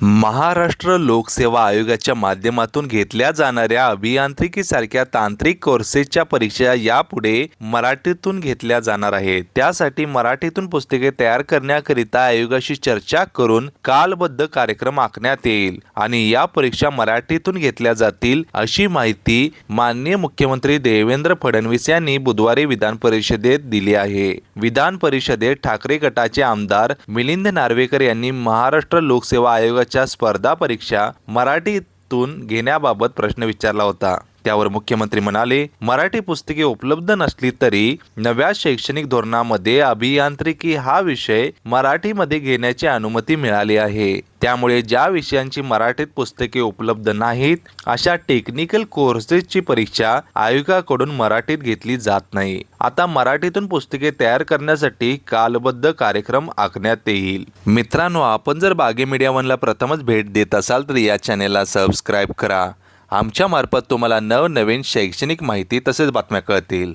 महाराष्ट्र लोकसेवा आयोगाच्या माध्यमातून घेतल्या जाणाऱ्या अभियांत्रिकीसारख्या तांत्रिक कोर्सेसच्या परीक्षा यापुढे मराठीतून घेतल्या जाणार आहेत. त्यासाठी मराठीतून पुस्तके तयार करण्याकरिता आयोगाशी चर्चा करून कालबद्ध कार्यक्रम आखण्यात येईल आणि या परीक्षा मराठीतून घेतल्या जातील अशी माहिती माननीय मुख्यमंत्री देवेंद्र फडणवीस यांनी बुधवारी विधान परिषदेत दिली आहे. विधान परिषदेत ठाकरे गटाचे आमदार मिलिंद नार्वेकर यांनी महाराष्ट्र लोकसेवा आयोगाच्या स्पर्धा परीक्षा मराठीतून घेण्याबाबत प्रश्न विचारला होता. त्यावर मुख्यमंत्री म्हणाले मराठी पुस्तके उपलब्ध नसली तरी नव्या शैक्षणिक धोरणामध्ये अभियांत्रिकी हा विषय मराठीमध्ये घेण्याची अनुमती मिळाली आहे. त्यामुळे ज्या विषयांची मराठीत पुस्तके उपलब्ध नाहीत अशा टेक्निकल कोर्सेसची परीक्षा आयोगाकडून मराठीत घेतली जात नाही. आता मराठीतून पुस्तके तयार करण्यासाठी कालबद्ध कार्यक्रम आखण्यात येईल. मित्रांनो आपण जर बागे मीडिया वनला प्रथमच भेट देत असाल तर या चॅनेलला सबस्क्राईब करा. आमच्यामार्फत तुम्हाला नवनवीन शैक्षणिक माहिती तसेच बातम्या कळतील.